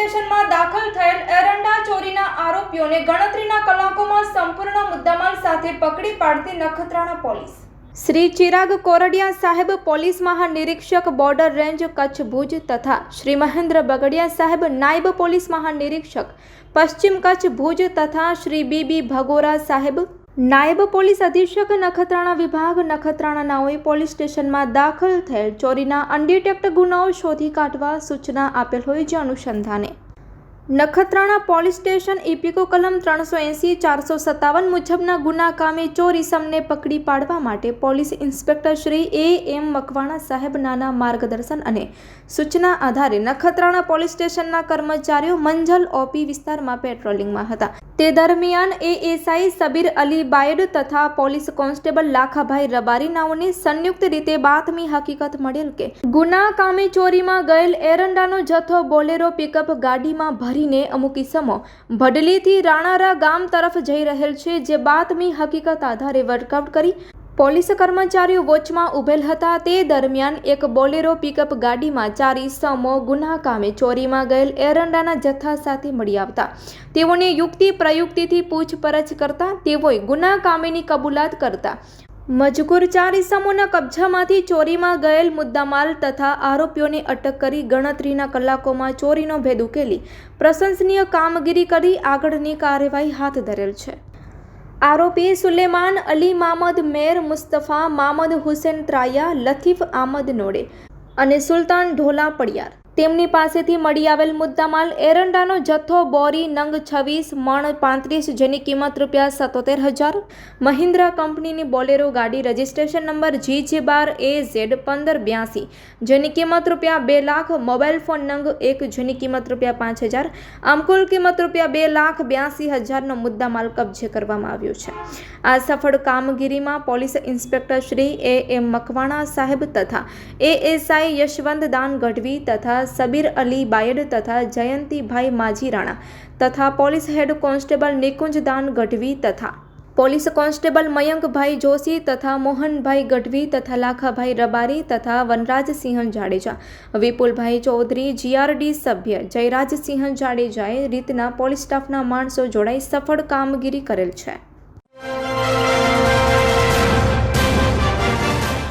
સ્ટેશનમાં દાખલ થયેલ એરંડા ચોરીના આરોપીઓને ગણતરીના કલાકોમાં સંપૂર્ણ મુદ્દામાલ સાથે પકડી પાડતી નખત્રાણા પોલીસ. શ્રી ચિરાગ કોરડિયા સાહેબ પોલીસ મહાનિરીક્ષક બોર્ડર રેન્જ કચ્છ ભુજ તથા શ્રી મહેન્દ્ર બગડિયા સાહેબ નાયબ પોલીસ મહાનિરીક્ષક પશ્ચિમ કચ્છ ભુજ તથા શ્રી બી બી ભગોરા સાહેબ નાયબ પોલીસ અધિક્ષક નખત્રાણા વિભાગ નખત્રાણા નાઓએ પોલીસ સ્ટેશનમાં દાખલ થયેલ ચોરીના અનડિટેક્ટ ગુનાઓ શોધી કાઢવા સૂચના આપેલ હોય જે અનુસંધાને નખત્રાણા પોલીસ સ્ટેશન ઇપિકો કલમ ત્રણસો એંસી, ચારસો સત્તાવન મુજબના ગુના કામે ચોરીસમને પકડી પાડવા માટે police inspector Shri A M Makwana સાહેબ નાના માર્ગદર્શન અને સૂચના આધારે નખત્રાણા પોલીસ સ્ટેશનના કર્મચારીઓ મંજલ ઓપી વિસ્તારમાં પેટ્રોલિંગમાં હતા. તે દરમિયાન એએસઆઈ સબીર અલી બાયડ તથા પોલીસ કોન્સ્ટેબલ લાખાભાઈ રબારીનાઓને સંયુક્ત રીતે બાતમી હકીકત મળેલ કે ગુના કામે ચોરીમાં ગયેલ એરંડાનો જથ્થો બોલેરો પિકઅપ ગાડીમાં ભરીને અમુક ઇસમો ભડલીથી રાણારા ગામ તરફ જઈ રહેલ છે, જે બાતમી હકીકત આધારે વર્કઆઉટ કરી પોલીસ કર્મચારીઓ વોચમાં ઉભેલ હતા. તે દરમિયાન એક બોલેરો પિકઅપ ગાડીમાં ચાર ઇસમો ગુના કામે ચોરીમાં ગયેલ એરંડાના જથ્થા સાથે મળી આવતા. તેઓને યુક્તિ પ્રયુક્તિથી પૂછપરછ કરતા તેઓએ ગુના કામેની કબૂલાત કરતા મજકૂર ચાર ઇસમોના કબજામાંથી ચોરીમાં ગયેલ મુદ્દામાલ તથા આરોપીઓની અટક કરી ગણતરીના કલાકોમાં ચોરીનો ભેદ ઉકેલી પ્રશંસનીય કામગીરી કરી આગળની કાર્યવાહી હાથ ધરેલ છે. આરોપી સુલેમાન અલી મામદ મેર મુસ્તફા મામદ હુસેન ત્રાયા લતીફ આમદ નોડે અને સુલતાન ઢોલા પડિયાર. તેમની પાસેથી મળી આવેલ મુદ્દામાલ એરંડાનો જથ્થો, બોરી, નંગ છવ્વીસ મણ પાંત્રીસ જેની કિંમત રૂપિયા સત્તોતેર હજાર. મહિન્દ્રા કંપનીની બોલેરો ગાડી રજિસ્ટ્રેશન નંબર જી જે બાર એ ઝેડ પંદર બ્યાસી જેની કિંમત રૂપિયા બે લાખ, મોબાઈલ ફોન નંગ એક જેની કિંમત રૂપિયા પાંચ હજાર. આમ કુલ કિંમત રૂપિયા બે લાખ બ્યાસી હજારનો મુદ્દામાલ કબજે કરવામાં આવ્યો છે. આ સફળ કામગીરીમાં police inspector Shri A M Makwana સાહેબ તથા એએસઆઈ યશવંત દાન ગઢવી તથા સબીર અલી બાયડ તથા જયંતિભાઈ માજી રાણા તથા પોલીસ હેડ કોન્સ્ટેબલ નિકુંજ દાન ગઢવી તથા પોલીસ કોન્સ્ટેબલ મયંકભાઈ જોશી તથા મોહનભાઈ ગઢવી તથા લાખાભાઈ રબારી તથા વનરાજસિંહ જાડેજા, વિપુલભાઈ ચૌધરી, જીઆરડી સભ્ય જયરાજસિંહ જાડેજાએ રીતના પોલીસ સ્ટાફના માણસો જોડાઈ સફળ કામગીરી કરેલ છે.